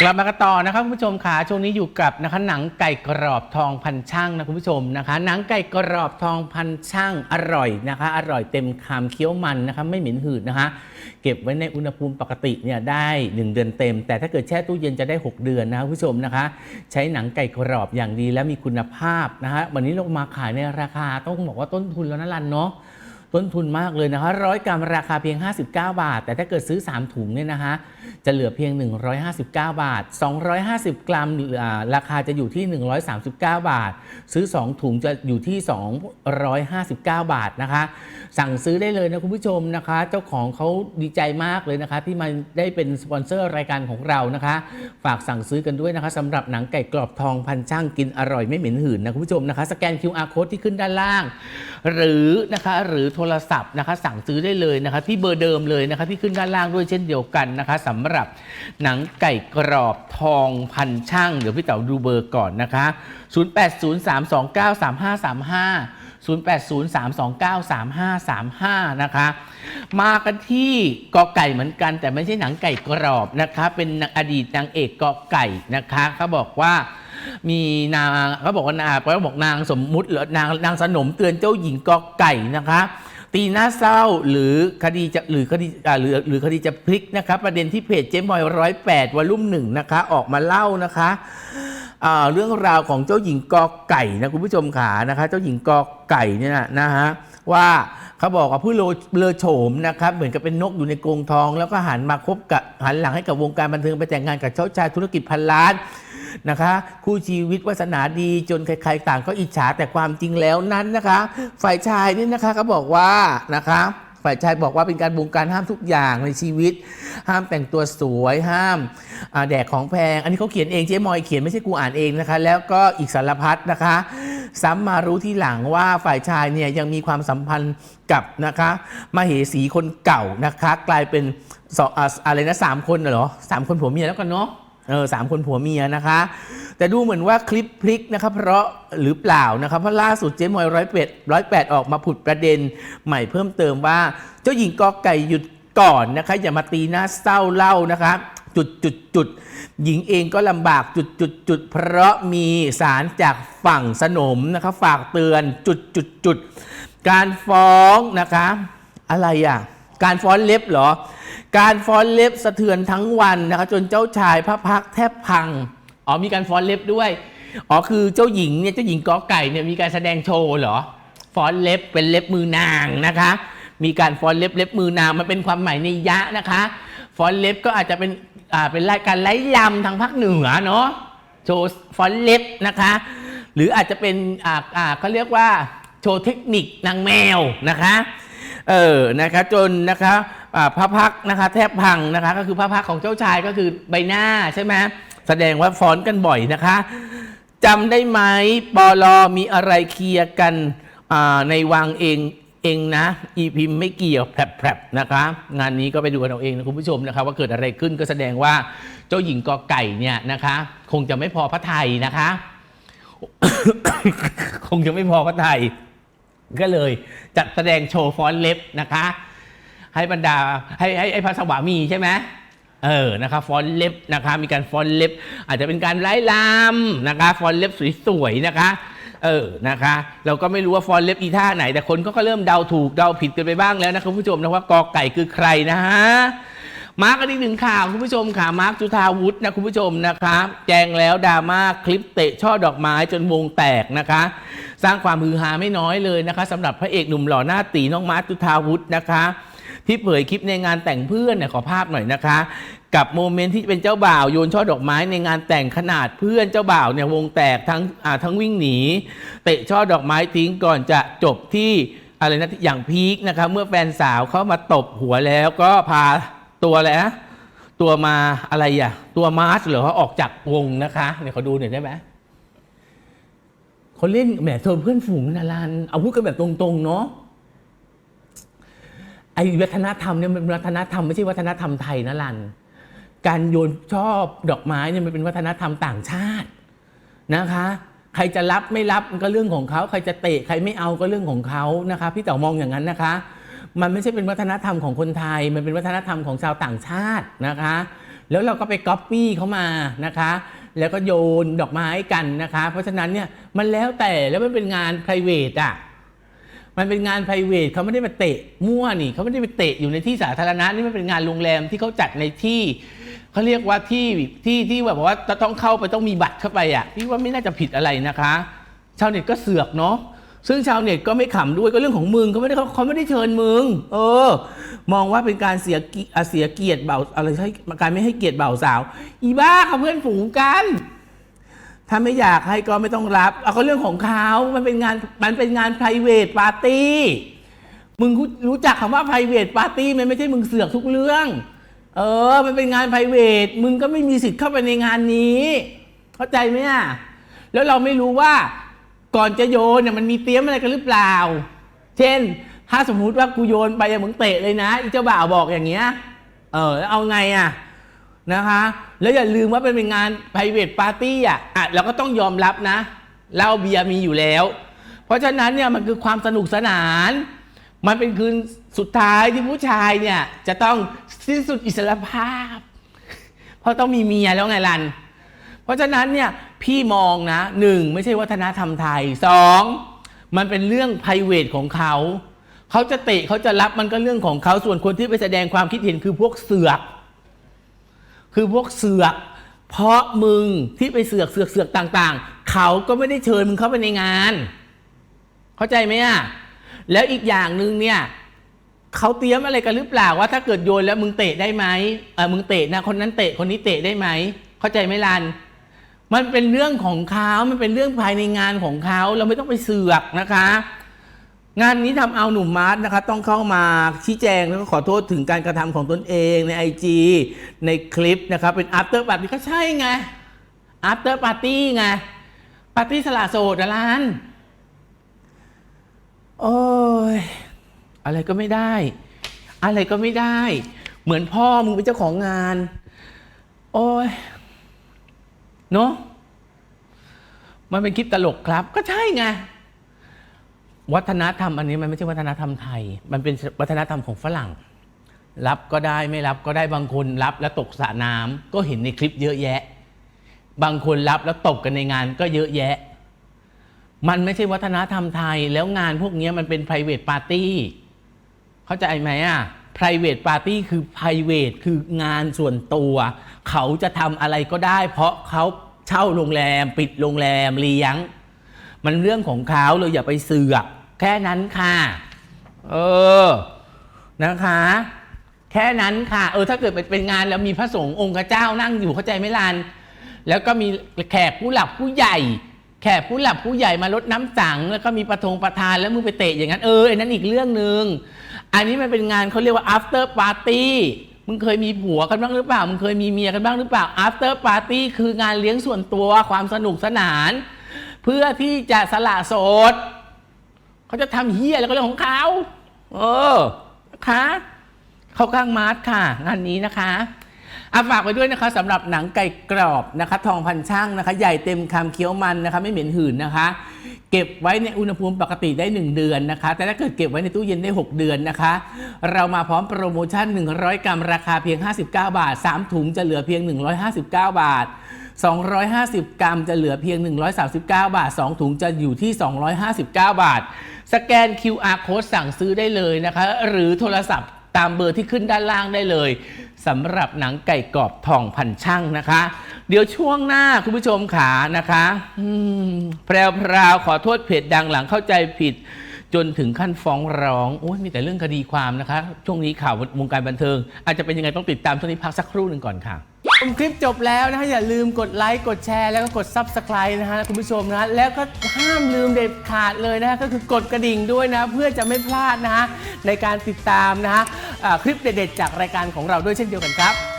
กลับมากันต่อนะครับคุณผู้ชมค่ะช่วงนี้อยู่กับนะคะหนังไก่กรอบทองพันช่างนะคุณผู้ชมนะคะ หนังไก่กรอบทองพันช่างอร่อยนะคะ อร่อยเต็มคำเคี้ยวมันนะคะไม่เหม็นหืดนะคะ เก็บไว้ในอุณหภูมิปกติเนี่ยได้ 1 เดือนเต็ม แต่ถ้าเกิดแช่ตู้เย็นจะได้ 6 เดือนนะครับคุณผู้ชมนะคะ ใช้หนังไก่กรอบอย่างดีและมีคุณภาพนะคะวันนี้เรามาขายในราคาต้องบอกว่าต้นทุนแล้วนะรันเนาะต้นทุนมากเลยนะคะร้อยกรัมราคาเพียง 59 บาท แต่ถ้าเกิดซื้อ 3 ถุงเนี่ยนะคะ จะเหลือเพียง 159 บาท 250 กรัมราคาจะอยู่ที่ 139 บาท ซื้อ 2 ถุงจะอยู่ที่ 259 บาทนะคะ สั่งซื้อได้เลยนะคุณผู้ชมนะคะ เจ้าของเขาดีใจมากเลยนะคะ ที่มาได้เป็นสปอนเซอร์รายการของเรานะคะ ฝากสั่งซื้อกันด้วยนะคะสำหรับหนังไก่กรอบทองพันช่างกินอร่อยไม่เหม็นหืนนะคุณผู้ชมนะคะ สแกน QR code ที่ขึ้นด้านล่าง หรือนะคะหรือโทรศัพท์นะคะ สั่งซื้อได้เลยนะคะ ที่เบอร์เดิมเลยนะคะที่ขึ้นด้านล่างด้วยเช่นเดียวกันนะคะสำหรับหนังไก่กรอบทองพันช่าง เดี๋ยวพี่เต๋าดูเบอร์ก่อนนะคะ 0803293535 0803293535 นะคะ มากันที่กอไก่เหมือนกัน แต่ไม่ใช่หนังไก่กรอบนะคะ เป็นอดีตนางเอกกอไก่นะคะเขาบอกว่ามีนางเขาบอกว่านางเขาบอกนางสมมุติหรือนางนางสนมเตือนเจ้าหญิงกอไก่นะคะ ตีหน้าเศร้าหรือคดีจะหรือคดีอ่าหรือหรือคดีจะพลิกนะคะประเด็นที่เพจเจ๊มอยร้อยแปดวอลุ่มหนึ่งนะคะ ออกมาเล่านะคะอ่าเรื่องราวของเจ้าหญิงกอไก่นะคุณผู้ชมขานะคะ เจ้าหญิงกอไก่เนี่ยนะฮะว่าเขาบอกว่าผู้เลเลอโฉมนะครับ เหมือนกับเป็นนกอยู่ในกรงทอง แล้วก็หันมาคบกับหันหลังให้กับวงการบันเทิงไปแต่งงานกับเจ้าชายธุรกิจพันล้าน นะคะ คู่ชีวิตวาสนาดีจนใครๆ ต่างก็อิจฉาแต่ความจริงแล้วนั้นนะคะ ฝ่ายชายนี่นะคะก็บอกว่านะคะฝ่ายชายบอกว่าเป็นการบงการห้ามทุกอย่างในชีวิต ห้ามแต่งตัวสวยห้ามแดกของแพง อันนี้เขาเขียนเองเจ๊มอยเขียนไม่ใช่กูอ่านเองนะคะ แล้วก็อีกสารพัดนะคะ ซ้ำมารู้ที่หลังว่าฝ่ายชายเนี่ยยังมีความสัมพันธ์กับนะคะมาเหสีคนเก่านะคะ กลายเป็นสองอะไรนะสามคนเหรอสามคนผัวเมียแล้วกันเนาะ เออสามคนผัวเมียนะคะ แต่ดูเหมือนว่าคลิปพลิกนะครับ เพราะหรือเปล่านะครับ เพราะล่าสุดเจ๊มอยร้อยแปดร้อยแปดออกมาผุดประเด็นใหม่เพิ่มเติมว่า เจ้าหญิงกอไก่หยุดก่อนนะคะ อย่ามาตีหน้าเศร้าเล่านะคะจุดจุดจุดหญิงเองก็ลำบากจุดจุดจุดเพราะมีสารจากฝั่งสนมนะคะฝากเตือนจุดจุดจุดการฟ้องนะคะ อะไรอะ การฟ้อนเล็บเหรอ การฟ้อนเล็บสะเทือนทั้งวันนะคะจนเจ้าชายพระพักแทบพังอ๋อมีการฟ้อนเล็บด้วยอ๋อคือเจ้าหญิงเนี่ยเจ้าหญิงกอไก่เนี่ยมีการแสดงโชว์เหรอฟ้อนเล็บเป็นเล็บมือนางนะคะ มีการฟ้อนเล็บเล็บมือนางมันเป็นความหมายในยะนะคะฟ้อนเล็บก็อาจจะเป็นอ่าเป็นรายการไล่ลำทางภาคเหนือเนาะโชว์ฟ้อนเล็บนะคะ หรืออาจจะเป็นอ่าอ่าเขาเรียกว่าโชว์เทคนิคนางแมวนะคะเออนะคะจนนะคะ พระพักนะคะแทบพังนะคะก็คือพระพักของเจ้าชายก็คือใบหน้าใช่ไหมแสดงว่าฟ้อนกันบ่อยนะคะจำได้ไหมปอลอมีอะไรเคลียร์กันในวังเองเองนะ อีพิมพ์ไม่เกี่ยวแผลบๆนะคะ งานนี้ก็ไปดูกันเอาเองนะคุณผู้ชมนะคะว่าเกิดอะไรขึ้นก็แสดงว่าเจ้าหญิงกอไก่เนี่ยนะคะ คงจะไม่พอพระไทยนะคะ คงจะไม่พอพระไทย ก็เลยจัดแสดงโชว์ฟ้อนเล็บนะคะ ให้บรรดาให้ให้ให้พระสวามีใช่ไหมเออนะคะฟอนเล็บนะคะมีการฟอนเล็บ อาจจะเป็นการไล่ลำนะคะฟอนเล็บสวยๆนะคะเออนะคะ เราก็ไม่รู้ว่าฟอนเล็บอีท่าไหน แต่คนก็เริ่มเดาถูกเดาผิดกันไปบ้างแล้วนะคุณผู้ชมนะว่ากอไก่คือใครนะฮะมาร์กอันอีกหนึ่งข่าวคุณผู้ชมค่ะมาร์กจุธาวุฒินะคุณผู้ชมนะคะแจ้งแล้วดราม่าคลิปเตะช่อดอกไม้จนวงแตกนะคะ สร้างความฮือฮาไม่น้อยเลยนะคะสำหรับพระเอกหนุ่มหล่อหน้าตีน้องมาร์กจุธาวุฒินะคะ ที่เผยคลิปในงานแต่งเพื่อนเนี่ยขอภาพหน่อยนะคะ กับโมเมนต์ที่เป็นเจ้าบ่าวโยนช่อดอกไม้ในงานแต่งขนาดเพื่อนเจ้าบ่าวเนี่ยวงแตกทั้งทั้งวิ่งหนีเตะช่อดอกไม้ทิ้งก่อนจะจบที่อะไรนะอย่างพีคนะคะเมื่อแฟนสาวเข้ามาตบหัวแล้วก็พาตัวอะไรนะตัวมาอะไรอะ ตัวมาร์ชเหรอออกจากวงนะคะเนี่ยเขาดูหน่อยได้ไหมเขาเล่นแหมเธอเพื่อนฝูงนารันเอาพูดกันแบบตรงๆเนาะ ไอ้วัฒนธรรมเนี่ยมันวัฒนธรรมไม่ใช่วัฒนธรรมไทยนะลัน การโยนชอบดอกไม้เนี่ยมันเป็นวัฒนธรรมต่างชาตินะคะ ใครจะรับไม่รับมันก็เรื่องของเขาใครจะเตะใครไม่เอาก็เรื่องของเขานะคะพี่เต๋อมองอย่างนั้นนะคะ มันไม่ใช่เป็นวัฒนธรรมของคนไทย มันเป็นวัฒนธรรมของชาวต่างชาตินะคะ แล้วเราก็ไปก๊อปปี้เขามานะคะ แล้วก็โยนดอกไม้กันนะคะ เพราะฉะนั้นเนี่ยมันแล้วแต่แล้วมันเป็นงาน p r i v a t อะ มันเป็นงาน p r i v a t เขาไม่ได้มาเตะมั่วนี่เขาไม่ได้ไปเตะอยู่ในที่สาธารณะนี่มันเป็นงานโรงแรมที่เขาจัดในที่เขาเรียกว่าที่ที่ที่แบบว่าจะต้องเข้าไปต้องมีบัตรเข้าไปอะพี่ว่าไม่น่าจะผิดอะไรนะคะ ชาวเน็ตก็เสือกเนาะซึ่งชาวเน็ตก็ไม่ขำด้วยก็เรื่องของมึงเขาไม่ได้เขาไม่ได้เชิญมึง เออ มองว่าเป็นการเสียเกียอะเสียเกียรติเบาอะไรใช่การไม่ให้เกียรติเบาสาว อีบ้าเขาเพื่อนฝูงกัน ถ้าไม่อยากให้ก็ไม่ต้องรับเอาก็เรื่องของเขามันเป็นงานมันเป็นงาน private party มึงรู้จักคำว่า private party มันไม่ใช่มึงเสือกทุกเรื่อง เออ มันเป็นงาน private มึงก็ไม่มีสิทธิ์เข้าไปในงานนี้ เข้าใจไหมอะแล้วเราไม่รู้ว่าก่อนจะโยนเนี่ยมันมีเตรียมอะไรกันหรือเปล่า เช่น ถ้าสมมุติว่ากูโยนไปอะมึงเตะเลยนะอีเจ้าบ่าวบอกอย่างเงี้ย เออแล้วเอาไงอะ นะคะ แล้วอย่าลืมว่าเป็นงาน private party อะอะเราก็ต้องยอมรับนะเหล้าเบียร์มีอยู่แล้ว เพราะฉะนั้นเนี่ยมันคือความสนุกสนาน มันเป็นคืนสุดท้ายที่ผู้ชายเนี่ยจะต้องสิ้นสุดอิสรภาพ เพราะต้องมีเมียแล้วไงลัน เพราะฉะนั้นเนี่ยพี่มองนะหนึ่งไม่ใช่วัฒนธรรมไทยสองมันเป็นเรื่อง p r i v a t ของเขา เขาจะเตะเขาจะรับมันก็เรื่องของเขาส่วนคนที่ไปแสดงความคิดเห็นคือพวกเสือก คือพวกเสือก เพราะมึงที่ไปเสือกเสือกเสือกต่าง ๆ เขาก็ไม่ได้เชิญมึงเข้าไปในงาน เข้าใจไหมอะแล้วอีกอย่างหนึ่งเนี่ยเขาเตรียมอะไรกันหรือเปล่าว่าถ้าเกิดโยนแล้วมึงเตะได้ไหมเออมึงเตะนะคนนั้นเตะคนนี้เตะได้ไหมเข้าใจไหมลัน มันเป็นเรื่องของเขามันเป็นเรื่องภายในงานของเขาเราไม่ต้องไปเสือกนะคะ งานนี้ทำเอาหนุ่มมาร์ทนะคะต้องเข้ามาชี้แจงแล้วก็ขอโทษถึงการกระทำของตนเองใน IG ในคลิปนะครับเป็น after party ก็ใช่ไง after party ไงปาร์ตี้สละโสดอะร้าน โอ้ย อะไรก็ไม่ได้ อะไรก็ไม่ได้ เหมือนพ่อมึงเป็นเจ้าของงาน โอ้ย เนอะมันเป็นคลิปตลกครับ ก็ใช่ไง วัฒนธรรมอันนี้มันไม่ใช่วัฒนธรรมไทย มันเป็นวัฒนธรรมของฝรั่ง รับก็ได้ไม่รับก็ได้บางคนรับแล้วตกสระน้ำก็เห็นในคลิปเยอะแยะ บางคนรับแล้วตกกันในงานก็เยอะแยะ มันไม่ใช่วัฒนธรรมไทย แล้วงานพวกนี้มันเป็น private party เข้าใจไหมอะ private party คือ private คืองานส่วนตัว เขาจะทำอะไรก็ได้ เพราะเขาเช่าโรงแรม ปิดโรงแรมเลี้ยง มันเรื่องของเขาเราอย่าไปเสือก แค่นั้นค่ะ เออ นะคะ แค่นั้นค่ะ เออ ถ้าเกิดเป็นงานแล้วมีพระสงฆ์องค์เจ้านั่งอยู่เข้าใจไหมลาน แล้วก็มีแขกผู้หลักผู้ใหญ่ แขกผู้หลักผู้ใหญ่มาลดน้ำสัง แล้วก็มีประทงประธานแล้วมึงไปเตะอย่างนั้น เออไอ้นั้นอีกเรื่องหนึ่ง อันนี้มันเป็นงานเขาเรียกว่า after party มึงเคยมีผัวกันบ้างหรือเปล่า มึงเคยมีเมียกันบ้างหรือเปล่า after party คืองานเลี้ยงส่วนตัวความสนุกสนาน เพื่อที่จะสละโสด เขาจะทำเฮียแล้วก็เรื่องของเขาเออนะคะเข้าข้างมาร์ทค่ะ งานนี้นะคะอาฝากไว้ด้วยนะคะสำหรับหนังไก่กรอบนะคะ ทองพันช่างนะคะ ใหญ่เต็มคำเคี้ยวมันนะคะ ไม่เหม็นหืนนะคะ เก็บไว้ในอุณหภูมิปกติได้ 1 เดือนนะคะ แต่ถ้าเกิดเก็บไว้ในตู้เย็นได้ 6 เดือนนะคะ เรามาพร้อมโปรโมชั่น 100 กรัมราคาเพียง 59 บาท 3 ถุงจะเหลือเพียง 159 บาท 250 กรัมจะเหลือเพียง 139 บาท 2 ถุงจะอยู่ที่ 259 บาท สแกน QR code สั่งซื้อได้เลยนะคะ หรือโทรศัพท์ตามเบอร์ที่ขึ้นด้านล่างได้เลยสำหรับหนังไก่กรอบทองพันช่างนะคะ เดี๋ยวช่วงหน้าคุณผู้ชมขานะคะแพรวพราวขอโทษเพจดังหลังเข้าใจผิด จนถึงขั้นฟ้องร้องโอ้ยมีแต่เรื่องคดีความนะคะ ช่วงนี้ข่าววงการบันเทิง อาจจะเป็นยังไงต้องติดตามช่วงนี้พักสักครู่หนึ่งก่อนค่ะชมคลิปจบแล้วนะคะอย่าลืมกดไลค์กดแชร์แล้วก็กด Subscribe นะฮะคุณผู้ชมนะแล้วก็ห้ามลืมเด็ดขาดเลยนะฮะก็คือกดกระดิ่งด้วยนะ เพื่อจะไม่พลาดนะฮะในการติดตามนะฮะอ่าคลิปเด็ดๆจากรายการของเราด้วยเช่นเดียวกันครับ